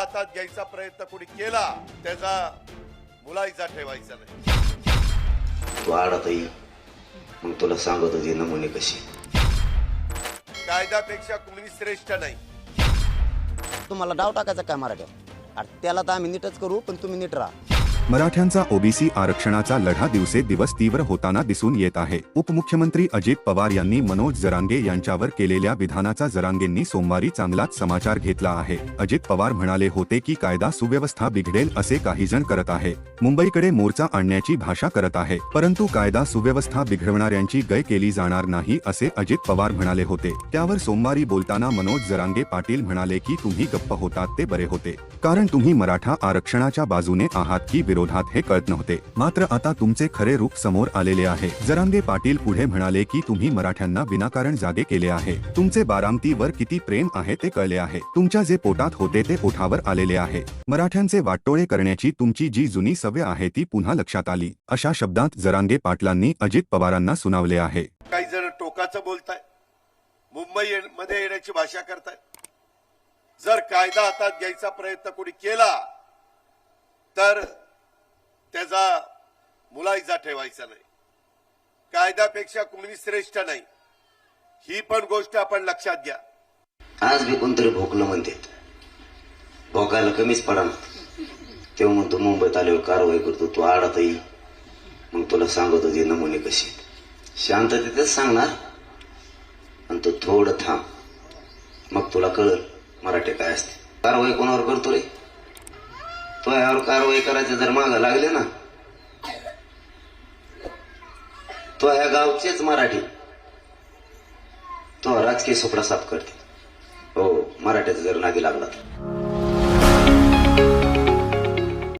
हातात घ्यायचा प्रयत्न कोणी केला त्याचा मुलायचा ठेवायचा नाही. तू आडत मग तुला सांगत होते नमुने कसे. कायद्यापेक्षा कुणी श्रेष्ठ नाही. तुम्हाला डाव टाकायचा काय मराठ्यात अरे त्याला तर आम्ही नीटच करू पण तुम्ही नीट राहा. मराठ्यांचा ओबीसी आरक्षणाचा लढा दिवसेदिवस तीव्र होताना दिसून येत आहे. उपमुख्यमंत्री अजित पवार यांनी मनोज जरांगे यांच्यावर केलेल्या विधानाचा जरांगेंनी सोमवारी चांगलाच समाचार घेतला आहे. अजित पवार म्हणाले होते की कायदा सुव्यवस्था बिघडेल असे काही जण करत आहे. मुंबईकडे मोर्चा आणण्याची भाषा करत आहे. परंतु कायदा सुव्यवस्था बिघडवणाऱ्यांची गय केली जाणार नाही असे अजित पवार म्हणाले होते. त्यावर सोमवारी बोलताना मनोज जरांगे पाटील म्हणाले की तुम्ही गप्प होतात ते बरे होते. कारण तुम्ही मराठा आरक्षणाच्या बाजूने आहात की विरोध विरोधात हे कळत नव्हते. मात्र आता तुमचे खरे रूप समोर आलेले आहे. जरांगे पाटील पुढे म्हणाले की तुम्ही मराठ्यांना विनाकारण जागे केले आहे. तुमचे बारामतीवर किती प्रेम आहे ते कळले आहे. तुमच्या जे पोटात होते ते ओठावर आलेले आहे. मराठ्यांचे वाटोळे करण्याची तुमची जी जुनी सवय आहे ती पुन्हा लक्षात आली. अशा शब्दात जरांगे पाटलांनी अजित पवारांना सुनावले आहे. काही जण टोकाचं बोलताय. मुंबई मध्ये येण्याची भाषा करताय. जर कायदा हातात घ्यायचा प्रयत्न कोणी केला तर त्याचा मुलायचा ठेवायचा नाही. कायद्यापेक्षा कुणी श्रेष्ठ नाही. ही पण गोष्ट आपण लक्षात घ्या. आज बी कोणतरी भोकलं म्हणते. भोकायला कमीच पडा तेव्हा म्हणतो मुंबईत आल्यावर कारवाई करतो तू आडत मग तुला सांगत होते नमुने कसे शांततेतच सांगणार. आणि तू थोडं थांब. मग तुला कळल मराठी काय असते. कारवाई कोणावर करतो रे? तो यावर कारवाई करायचे जर माग लागले ना तो ह्या गावचेच मराठी. तो राजकीय सुपडा साफ करते हो मराठ्याचा जर नादी लागला तर.